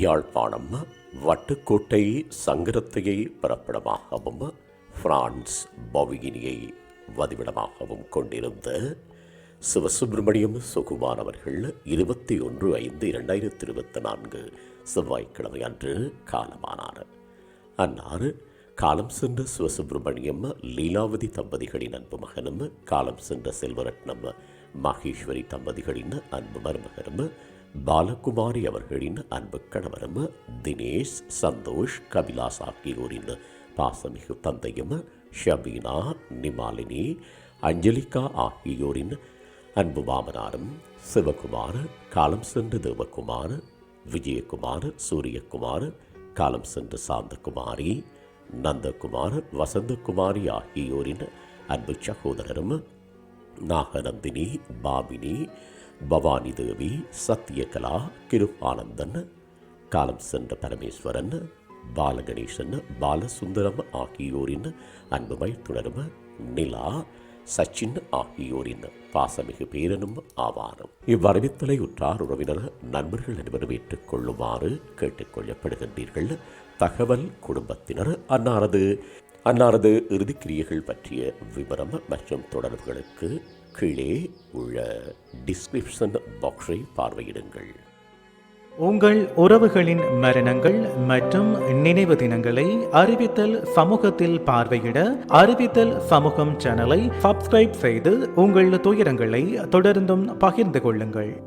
யாழ்ப்பாணம் வட்டுக்கோட்டை சங்கரத்தையை பிறப்பிடமாகவும் பிரான்ஸ் பவிகினியை வதிவிடமாகவும் கொண்டிருந்த சிவசுப்பிரமணியம் சுகுமான் அவர்கள் இருபத்தி ஒன்று ஐந்து இரண்டாயிரத்தி இருபத்தி நான்கு செவ்வாய்க்கிழமை அன்று காலமானார். அன்னார் காலம் சென்ற சிவசுப்பிரமணியம் லீலாவதி தம்பதிகளின் அன்பு மகனும் காலம் சென்ற செல்வரட்னம் மகேஸ்வரி தம்பதிகளின் அன்பு மருமகனும் பாலகுமாரி அவர்களின் அன்பு கணவரும் தினேஷ் சந்தோஷ் கபிலாஸ் ஆகியோரின் பாசமிகு தந்தையும் ஷபீனா நிமாலினி அஞ்சலிகா ஆகியோரின் அன்பு மாமனாரும் சிவகுமார் காலம் சென்று தேவகுமார் விஜயகுமார் சூரியகுமார் காலம் சென்று சாந்தகுமாரி நந்தகுமார் வசந்தகுமாரி ஆகியோரின் அன்பு சகோதரரும் நாகநந்தினி பாபினி பவானி தேவி சத்யகலா கிரு ஆனந்தன் காலம் சென்ற பரமேஸ்வரன் பாலகணேசன் பாலசுந்தரம் ஆகியோரின் அன்புமை தொடரும் நிலா சச்சின் ஆகியோரின் பாசமிகு பேரனும் ஆவாரும். இவ்வறிவித்தலை உற்றார் உறவினர் நண்பர்கள் அனைவரும் ஏற்றுக்கொள்ளுமாறு கேட்டுக்கொள்ளப்படுகின்றீர்கள் தகவல் குடும்பத்தினர் அன்னாரது. அன்னாரது இறுதிக்கிரியைகள் பற்றிய விவரம் மற்றும் தொடர்புகளுக்கு கீழே உள்ள டிஸ்கிரிப்ஷன் பாக்ஸை பார்வையிடுங்கள். உங்கள் உறவுகளின் மரணங்கள் மற்றும் நினைவு தினங்களை அறிவித்தல் சமூகத்தில் பார்வையிட அறிவித்தல் சமூகம் சேனலை சப்ஸ்கிரைப் செய்து உங்கள் துயரங்களை தொடர்ந்தும் பகிர்ந்து கொள்ளுங்கள்.